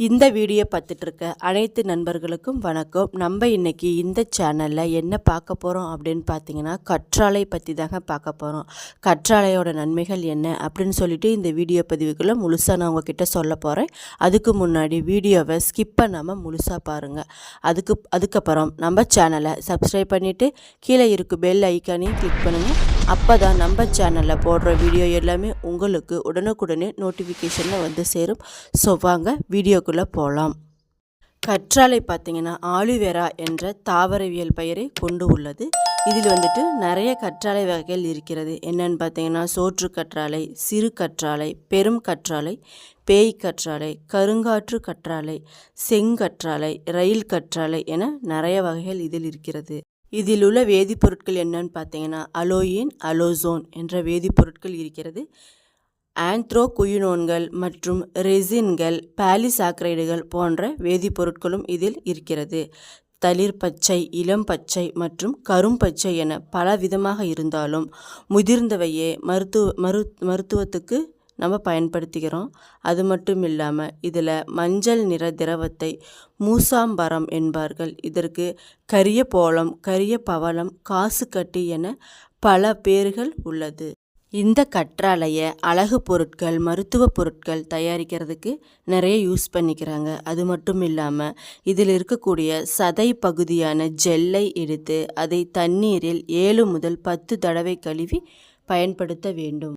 இந்த வீடியோ பார்த்துட்ருக்க அனைத்து நண்பர்களுக்கும் வணக்கம். நம்ம இன்றைக்கி இந்த சேனலில் என்ன பார்க்க போகிறோம் அப்படின்னு பார்த்தீங்கன்னா கற்றாழை பற்றி தாங்க பார்க்க போகிறோம் கற்றாழையோட நன்மைகள் என்ன அப்படின்னு சொல்லிட்டு இந்த வீடியோ பதிவுக்குள்ளே முழுசாக நான் உங்ககிட்ட சொல்ல போகிறேன் அதுக்கு முன்னாடி வீடியோவை ஸ்கிப் பண்ணாமல் முழுசாக பாருங்கள் அதுக்கு அதுக்கப்புறம் நம்ம சேனலை சப்ஸ்கிரைப் பண்ணிவிட்டு கீழே இருக்க பெல் ஐக்கானையும் கிளிக் பண்ணுங்கள் அப்போ தான் நம்ம சேனலில் போடுற வீடியோ எல்லாமே உங்களுக்கு உடனுக்குடனே நோட்டிஃபிகேஷனில் வந்து சேரும். ஸோ வாங்க வீடியோக்குள்ளே போகலாம். கற்றாழை பார்த்தீங்கன்னா ஆலிவேரா என்ற தாவரவியல் பெயரை கொண்டு உள்ளது. இதில் வந்துட்டு நிறைய கற்றாழை வகைகள் இருக்கிறது. என்னென்னு பார்த்தீங்கன்னா சோற்று கற்றாழை சிறு கற்றாழை பெரும் கற்றாழை பேய் கற்றாழை கருங்காற்று கற்றாழை செங்கற்றாழை ரயில் கற்றாழை என நிறைய வகைகள் இதில் இருக்கிறது. இதில் உள்ள வேதிப்பொருட்கள் என்னன்னு பார்த்தீங்கன்னா அலோயின் அலோசோன் என்ற வேதிப்பொருட்கள் இருக்கிறது. ஆந்த்ரோகுயினோன்கள் மற்றும் ரெசின்கள் பாலிசாக்ரைடுகள் போன்ற வேதிப்பொருட்களும் இதில் இருக்கிறது. தளிர் பச்சை இளம் பச்சை மற்றும் கரும்பச்சை என பல விதமாக இருந்தாலும் முதிர்ந்தவையே மருத்துவ மரு மருத்துவத்துக்கு நம்ம பயன்படுத்திக்கிறோம் அது மட்டும் இல்லாமல் இதில் மஞ்சள் நிற திரவத்தை மூசாம்பரம் என்பார்கள். இதற்கு கரிய போளம் கரிய பவளம் காசுக்கட்டி என பல பேர்கள் உள்ளது. இந்த கற்றாழைய அழகு பொருட்கள் மருத்துவ பொருட்கள் தயாரிக்கிறதுக்கு நிறைய யூஸ் பண்ணிக்கிறாங்க. அது மட்டும் இல்லாமல் இதில் இருக்கக்கூடிய சதை பகுதியான ஜெல்லை எடுத்து அதை தண்ணீரில் ஏழு முதல் பத்து தடவை கழுவி பயன்படுத்த வேண்டும்.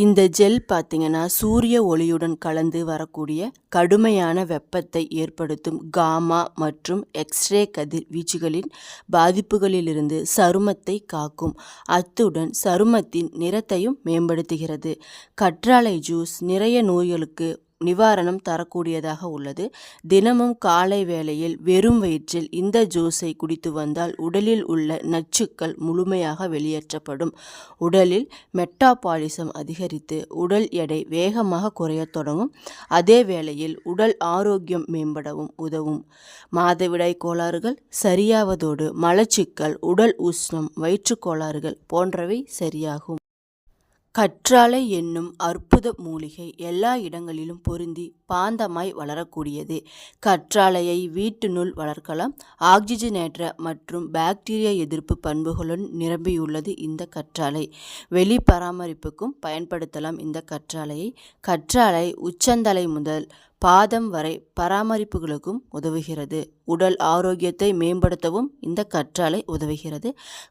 இந்த ஜெல் பார்த்திங்கன்னா சூரிய ஒளியுடன் கலந்து வரக்கூடிய கடுமையான வெப்பத்தை ஏற்படுத்தும் காமா மற்றும் எக்ஸ்ரே கதிர் வீச்சுகளின் பாதிப்புகளிலிருந்து சருமத்தை காக்கும். அத்துடன் சருமத்தின் நிறத்தையும் மேம்படுத்துகிறது. கற்றாழை ஜூஸ் நிறைய நோய்களுக்கு நிவாரணம் தரக்கூடியதாக உள்ளது. தினமும் காலை வேளையில் வெறும் வயிற்றில் இந்த ஜூஸை குடித்து வந்தால் உடலில் உள்ள நச்சுக்கள் முழுமையாக வெளியேற்றப்படும். உடலில் மெட்டாபாலிசம் அதிகரித்து உடல் எடை வேகமாக குறையத் தொடங்கும். அதே வேளையில் உடல் ஆரோக்கியம் மேம்படவும் உதவும். மாதவிடாய் கோளாறுகள் சரியாவதோடு மலச்சிக்கல் உடல் உஷ்ணம் வயிற்றுக் கோளாறுகள் போன்றவை சரியாகும். கற்றாழை என்னும் அற்புத மூலிகை எல்லா இடங்களிலும் பொருந்தி பாந்தமாய் வளரக்கூடியது. கற்றாழையை வீட்டினுள் வளர்க்கலாம். ஆக்சிஜனேற்ற மற்றும் பாக்டீரியா எதிர்ப்பு பண்புகளுடன் நிரம்பியுள்ளது இந்த கற்றாழை. வெளி பராமரிப்புக்கும் பயன்படுத்தலாம் இந்த கற்றாழையை. கற்றாழை உச்சந்தலை முதல் பாதம் வரை பராமரிப்புகளுக்கும் உதவுகிறது. உடல் ஆரோக்கியத்தை மேம்படுத்தவும் இந்த கற்றாழை உதவுகிறது.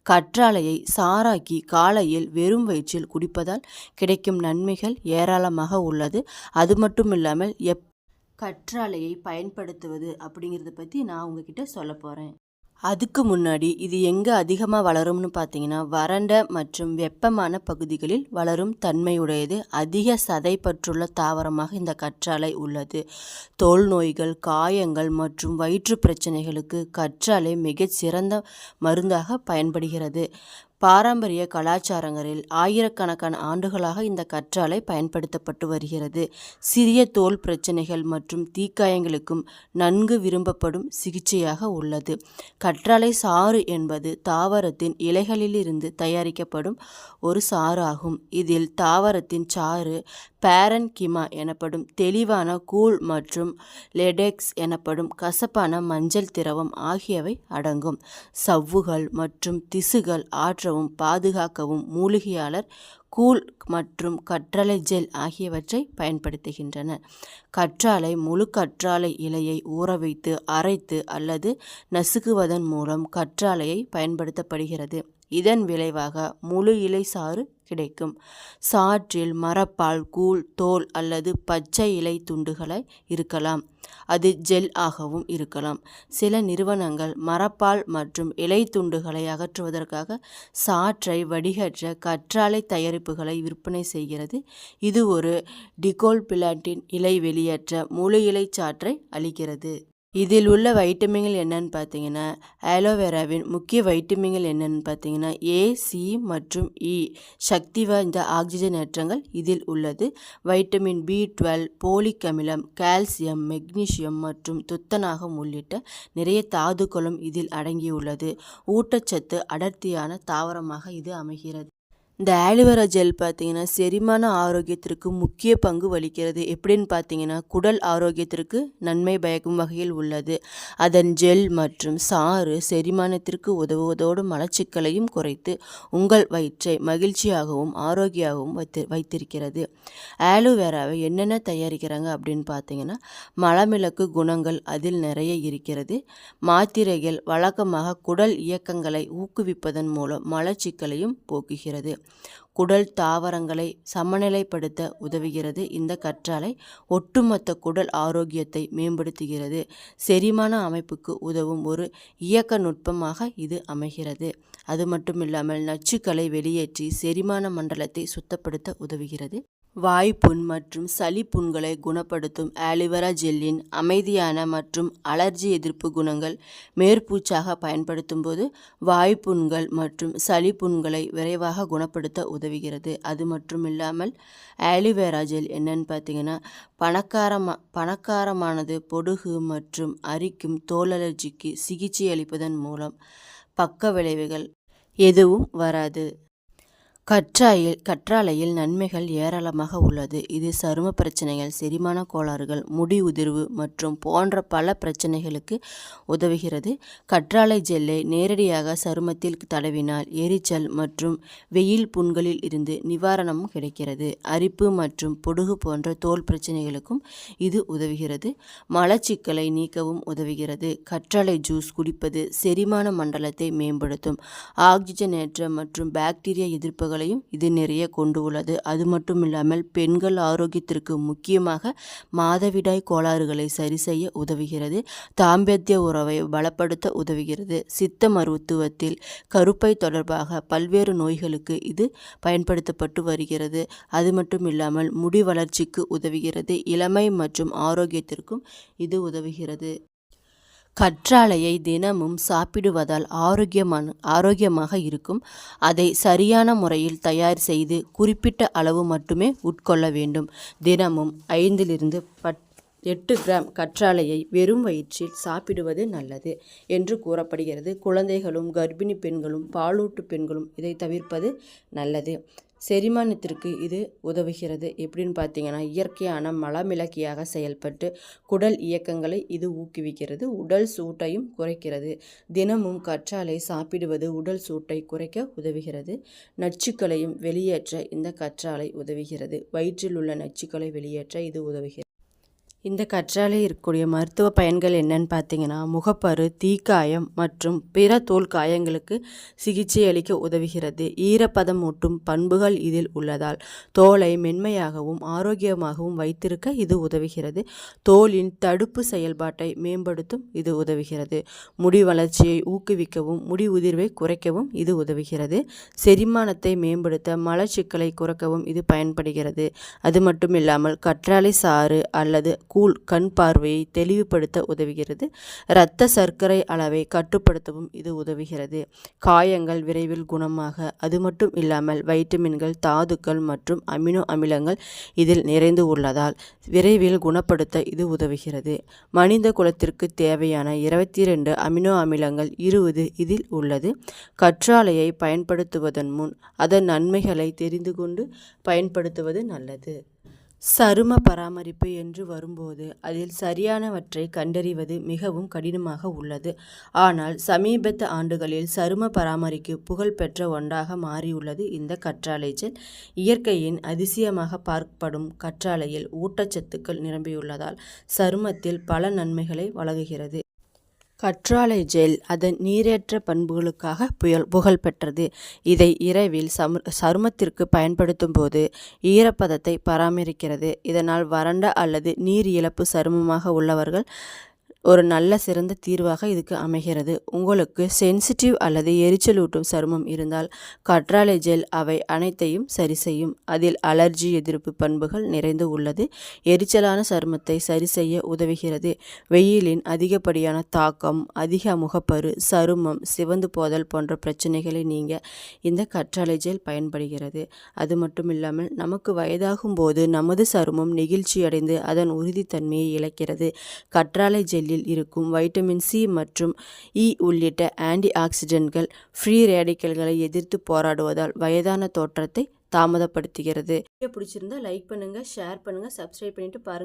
கற்றாழையை சாராக்கி காலையில் வெறும் வயிற்றில் குடிப்பதால் கிடைக்கும் நன்மைகள் ஏராளமாக உள்ளது. அது மட்டும் இல்லாமல் எப் கற்றாழையை பயன்படுத்துவது அப்படிங்கிறத பற்றி நான் உங்ககிட்ட சொல்ல போகிறேன் அதுக்கு முன்னாடி இது எங்கே அதிகமாக வளரும்னு பார்த்தீங்கன்னா வறண்ட மற்றும் வெப்பமான பகுதிகளில் வளரும் தன்மையுடையது. அதிக சதைப்பற்றுள்ள தாவரமாக இந்த கற்றாழை உள்ளது. தோல் நோய்கள் காயங்கள் மற்றும் வயிற்று பிரச்சனைகளுக்கு கற்றாழை மிகச் சிறந்த மருந்தாக பயன்படுகிறது. பாரம்பரிய கலாச்சாரங்களில் ஆயிரக்கணக்கான ஆண்டுகளாக இந்த கற்றாழை பயன்படுத்தப்பட்டு வருகிறது. சிறிய தோல் பிரச்சனைகள் மற்றும் தீக்காயங்களுக்கும் நன்கு விரும்பப்படும் சிகிச்சையாக உள்ளது. கற்றாழை சாறு என்பது தாவரத்தின் இலைகளிலிருந்து தயாரிக்கப்படும் ஒரு சாறு ஆகும் இதில் தாவரத்தின் சாறு பேரன் கிமா எனப்படும் தெளிவான கூழ் மற்றும் லெடெக்ஸ் எனப்படும் கசப்பான மஞ்சள் திரவம் ஆகியவை அடங்கும். சவ்வுகள் மற்றும் திசுகள் மாற்றவும் பாதுகாக்கவும் மூலிகையாளர் கூழ் மற்றும் கற்றாழை ஜெல் ஆகியவற்றை பயன்படுத்துகின்றனர். கற்றாழை முழு கற்றாழை இலையை ஊற வைத்து அரைத்து அல்லது நசுக்குவதன் மூலம் கற்றாழையை பயன்படுத்தப்படுகிறது. இதன் விளைவாக முழு இலை சாறு கிடைக்கும். சாற்றில் மரப்பால் கூழ் தோல் அல்லது பச்சை இலை துண்டுகளை இருக்கலாம். அது ஜெல் ஆகவும் இருக்கலாம். சில நிறுவனங்கள் மரப்பால் மற்றும் இலை துண்டுகளை அகற்றுவதற்காக சாற்றை வடிகற்ற கற்றாழை தயாரிப்புகளை விற்பனை செய்கிறது. இது ஒரு டிகோல் பிளாட்டின் இலை வெளியேற்ற முழு இலை சாற்றை அளிக்கிறது. இதில் உள்ள வைட்டமின்கள் என்னன்னு பார்த்தீங்கன்னா ஆலோவேராவின் முக்கிய வைட்டமின்கள் என்னன்னு பார்த்தீங்கன்னா ஏ சி மற்றும் இ சக்தி வாய்ந்த ஆக்சிஜன் ஏற்றங்கள் இதில் உள்ளது. வைட்டமின் பி டுவெல் போலிக் அமிலம் கால்சியம் மெக்னீசியம் மற்றும் துத்தநாகம் உள்ளிட்ட நிறைய தாதுக்களும் இதில் அடங்கியுள்ளது. ஊட்டச்சத்து அடர்த்தியான தாவரமாக இது அமைகிறது. இந்த ஆலிவேரா ஜெல் பார்த்தீங்கன்னா செரிமான ஆரோக்கியத்திற்கு முக்கிய பங்கு வகிக்கிறது. எப்படின்னு பார்த்தீங்கன்னா குடல் ஆரோக்கியத்திற்கு நன்மை பயக்கும் வகையில் உள்ளது. அதன் ஜெல் மற்றும் சாறு செரிமானத்திற்கு உதவுவதோடு மலச்சிக்கலையும் குறைத்து உங்கள் வயிற்றை மகிழ்ச்சியாகவும் ஆரோக்கியமாகவும் வைத்து வைத்திருக்கிறது. ஆலோவேராவை என்னென்ன தயாரிக்கிறாங்க அப்படின்னு பார்த்தீங்கன்னா மலமிளக்கு குணங்கள் அதில் நிறைய இருக்கிறது. மாத்திரைகள் வழக்கமாக குடல் இயக்கங்களை ஊக்குவிப்பதன் மூலம் மலச்சிக்கலையும் போக்குகிறது. குடல் தாவரங்களை சமநிலைப்படுத்த உதவுகிறது. இந்த கற்றாழை ஒட்டுமொத்த குடல் ஆரோக்கியத்தை மேம்படுத்துகிறது. செரிமான அமைப்புக்கு உதவும் ஒரு இயக்க நுட்பமாக இது அமைகிறது. அது மட்டும் இல்லாமல் நச்சுக்களை வெளியேற்றி செரிமான மண்டலத்தை சுத்தப்படுத்த உதவுகிறது. வாய்ப்புண் மற்றும் சளி புண்களை குணப்படுத்தும் ஆலிவரா ஜெல்லின் அமைதியான மற்றும் அலர்ஜி எதிர்ப்பு குணங்கள் மேற்பூச்சாக பயன்படுத்தும் போது வாய்ப்புண்கள் மற்றும் சளி புண்களை விரைவாக குணப்படுத்த உதவுகிறது. அது மட்டும் இல்லாமல் ஆலிவேரா ஜெல் என்னன்னு பார்த்தீங்கன்னா பணக்காரமா பணக்காரமானது பொடுகு மற்றும் அரிக்கும் தோல் அலர்ஜிக்கு சிகிச்சை அளிப்பதன் மூலம் பக்க விளைவுகள் எதுவும் வராது. கற்றாயில் கற்றாழையில் நன்மைகள் ஏராளமாக உள்ளது. இது சரும பிரச்சனைகள் செரிமான கோளாறுகள் முடி உதிர்வு மற்றும் போன்ற பல பிரச்சனைகளுக்கு உதவுகிறது. கற்றாழை ஜெல்லை நேரடியாக சருமத்தில் தடவினால் எரிச்சல் மற்றும் வெயில் புண்களில் இருந்து நிவாரணமும் கிடைக்கிறது. அரிப்பு மற்றும் பொடுகு போன்ற தோல் பிரச்சனைகளுக்கும் இது உதவுகிறது. மலச்சிக்கலை நீக்கவும் உதவுகிறது. கற்றாழை ஜூஸ் குடிப்பது செரிமான மண்டலத்தை மேம்படுத்தும். ஆக்சிஜனேற்ற மற்றும் பாக்டீரியா எதிர்ப்புகள் பண்புகளையும் இது நிறைய கொண்டு உள்ளது. அது மட்டும் இல்லாமல் பெண்கள் ஆரோக்கியத்திற்கு முக்கியமாக மாதவிடாய் கோளாறுகளை சரி செய்ய உதவுகிறது. தாம்பத்திய உறவை பலப்படுத்த உதவுகிறது. சித்த மருத்துவத்தில் கருப்பை தொடர்பாக பல்வேறு நோய்களுக்கு இது பயன்படுத்தப்பட்டு வருகிறது. அது மட்டும் இல்லாமல் முடி வளர்ச்சிக்கு உதவுகிறது. இளமை மற்றும் ஆரோக்கியத்திற்கும் இது உதவுகிறது. கற்றாழையை தினமும் சாப்பிடுவதால் ஆரோக்கியமான ஆரோக்கியமாக இருக்கும். அதை சரியான முறையில் தயார் செய்து குறிப்பிட்ட அளவு மட்டுமே உட்கொள்ள வேண்டும். தினமும் ஐந்திலிருந்து பத் எட்டு கிராம் கற்றாழையை வெறும் வயிற்றில் சாப்பிடுவது நல்லது என்று கூறப்படுகிறது. குழந்தைகளும் கர்ப்பிணி பெண்களும் பாலூட்டு பெண்களும் இதை தவிர்ப்பது நல்லது. செரிமானத்திற்கு இது உதவுகிறது. எப்படின்னு பார்த்தீங்கன்னா இயற்கையான மலமிளக்கியாக செயல்பட்டு குடல் இயக்கங்களை இது ஊக்குவிக்கிறது. உடல் சூட்டையும் குறைக்கிறது. தினமும் கற்றாழை சாப்பிடுவது உடல் சூட்டை குறைக்க உதவுகிறது. நச்சுக்களையும் வெளியேற்ற இந்த கற்றாழை உதவுகிறது. வயிற்றில் உள்ள நச்சுக்களை வெளியேற்ற இது உதவுகிறது. இந்த கற்றாழை இருக்கக்கூடிய மருத்துவ பயன்கள் என்னன்னு பார்த்தீங்கன்னா முகப்பரு தீக்காயம் மற்றும் பிற தோல் காயங்களுக்கு சிகிச்சை அளிக்க உதவுகிறது. ஈரப்பதம் ஊட்டும் பண்புகள் இதில் உள்ளதால் தோலை மென்மையாகவும் ஆரோக்கியமாகவும் வைத்திருக்க இது உதவுகிறது. தோலின் தடுப்பு செயல்பாட்டை மேம்படுத்தும் இது உதவுகிறது. முடி வளர்ச்சியை ஊக்குவிக்கவும் முடி உதிர்வை குறைக்கவும் இது உதவுகிறது. செரிமானத்தை மேம்படுத்த மலச்சிக்கலை குறைக்கவும் இது பயன்படுகிறது. அது மட்டும் இல்லாமல் கற்றாழை சாறு அல்லது கூழ் கண் பார்வையை தெளிவுபடுத்த உதவுகிறது. இரத்த சர்க்கரை அளவை கட்டுப்படுத்தவும் இது உதவுகிறது. காயங்கள் விரைவில் குணமாக அது மட்டும் இல்லாமல் வைட்டமின்கள் தாதுக்கள் மற்றும் அமினோ அமிலங்கள் இதில் நிறைந்து உள்ளதால் விரைவில் குணப்படுத்த இது உதவுகிறது. மனித குலத்திற்கு தேவையான இருபத்தி ரெண்டு அமினோ அமிலங்கள் இருபது இதில் உள்ளது. கற்றாழையை பயன்படுத்துவதன் முன் அதன் நன்மைகளை தெரிந்து கொண்டு பயன்படுத்துவது நல்லது. சரும பராமரிப்பு என்று வரும்போது அதில் சரியானவற்றை கண்டறிவது மிகவும் கடினமாக உள்ளது. ஆனால் சமீபத்த ஆண்டுகளில் சரும பராமரிப்பு புகழ்பெற்ற ஒன்றாக மாறியுள்ளது இந்த கற்றாழை ஜெல் இயற்கையின் அதிசயமாக பார்க்கப்படும் கற்றாழையில் ஊட்டச்சத்துக்கள் நிரம்பியுள்ளதால் சருமத்தில் பல நன்மைகளை வழங்குகிறது. கற்றாழை ஜெல் அதன் நீரேற்ற பண்புகளுக்காக புயல் புகழ் பெற்றது இதை இரவில் சம சருமத்திற்கு பயன்படுத்தும் போது ஈரப்பதத்தை பராமரிக்கிறது. இதனால் வறண்ட அல்லது நீர் இழப்பு சருமமாக உள்ளவர்கள் ஒரு நல்ல சிறந்த தீர்வாக இதுக்கு அமைகிறது. உங்களுக்கு சென்சிட்டிவ் அல்லது எரிச்சலூட்டும் சருமம் இருந்தால் கற்றாழை ஜெல் அவை அனைத்தையும் சரி செய்யும். அதில் அலர்ஜி எதிர்ப்பு பண்புகள் நிறைந்து உள்ளது. எரிச்சலான சருமத்தை சரி செய்ய உதவுகிறது. வெயிலின் அதிகப்படியான தாக்கம் அதிக முகப்பரு சருமம் சிவந்து போதல் போன்ற பிரச்சனைகளை நீங்க இந்த கற்றாழை ஜெல் பயன்படுகிறது. அது மட்டும் இல்லாமல் நமக்கு வயதாகும் போது நமது சருமம் நெகிழ்ச்சி அடைந்து அதன் உறுதித்தன்மையை இழக்கிறது. கற்றாழை ஜெல்லில் காய்கறிகளில் இருக்கும் வைட்டமின் சி மற்றும் இ உள்ளிட்ட ஆன்டி ஆக்சிடென்ட்கள் ஃப்ரீ ரேடிக்கல்களை எதிர்த்து போராடுவதால் வயதான தோற்றத்தை தாமதப்படுத்துகிறது. பிடிச்சிருந்தா லைக் பண்ணுங்க ஷேர் பண்ணுங்க சப்ஸ்கிரைப் பண்ணிட்டு பாருங்க.